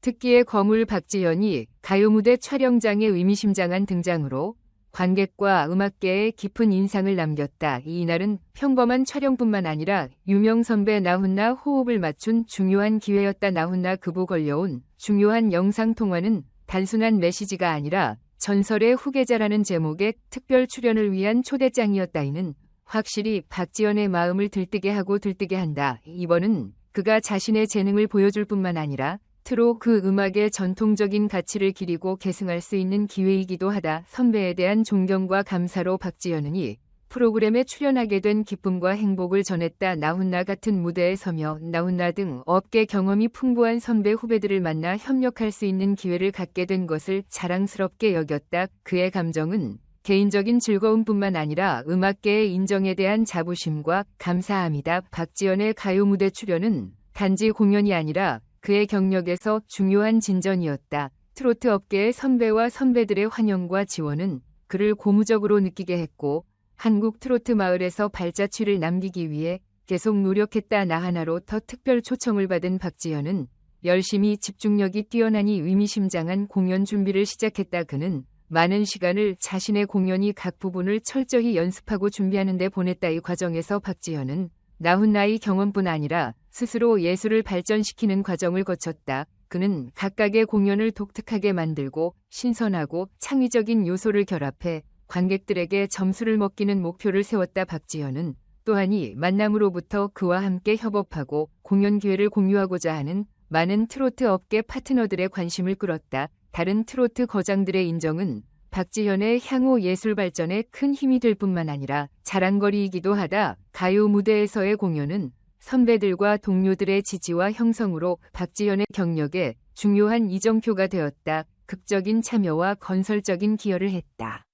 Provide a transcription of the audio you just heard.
특기의 거물 박지현이 가요 무대 촬영장에 의미심장한 등장으로 관객과 음악계에 깊은 인상을 남겼다. 이날은 평범한 촬영뿐만 아니라 유명 선배 나훈나 호흡을 맞춘 중요한 기회였다. 나훈나 그보 걸려온 중요한 영상 통화는 단순한 메시지가 아니라 전설의 후계자라는 제목의 특별 출연을 위한 초대장이었다. 이는 확실히 박지현의 마음을 들뜨게 하고 들뜨게 한다. 이번은 그가 자신의 재능을 보여줄 뿐만 아니라 트로 그 음악의 전통적인 가치를 기리고 계승할 수 있는 기회이기도 하다. 선배에 대한 존경과 감사로 박지현은 이 프로그램에 출연하게 된 기쁨과 행복을 전했다. 나훈나 같은 무대에 서며 나훈나 등 업계 경험이 풍부한 선배 후배들을 만나 협력할 수 있는 기회를 갖게 된 것을 자랑스럽게 여겼다. 그의 감정은 개인적인 즐거움뿐만 아니라 음악계의 인정에 대한 자부심과 감사함이다. 박지현의 가요 무대 출연은 단지 공연이 아니라 그의 경력에서 중요한 진전이었다. 트로트 업계의 선배와 선배들의 환영과 지원은 그를 고무적으로 느끼게 했고 한국 트로트 마을에서 발자취를 남기기 위해 계속 노력했다. 나 하나로 더 특별 초청을 받은 박지현은 열심히 집중력이 뛰어나니 의미심장한 공연 준비를 시작했다. 그는 많은 시간을 자신의 공연이 각 부분을 철저히 연습하고 준비하는 데 보냈다. 이 과정에서 박지현은 나훈나의 경험뿐 아니라 스스로 예술을 발전시키는 과정을 거쳤다. 그는 각각의 공연을 독특하게 만들고 신선하고 창의적인 요소를 결합해 관객들에게 점수를 먹기는 목표를 세웠다. 박지현은 또한 이 만남으로부터 그와 함께 협업하고 공연 기회를 공유하고자 하는 많은 트로트 업계 파트너들의 관심을 끌었다. 다른 트로트 거장들의 인정은 박지현의 향후 예술 발전에 큰 힘이 될 뿐만 아니라 자랑거리이기도 하다. 가요 무대에서의 공연은 선배들과 동료들의 지지와 형성으로 박지현의 경력에 중요한 이정표가 되었다. 극적인 참여와 건설적인 기여를 했다.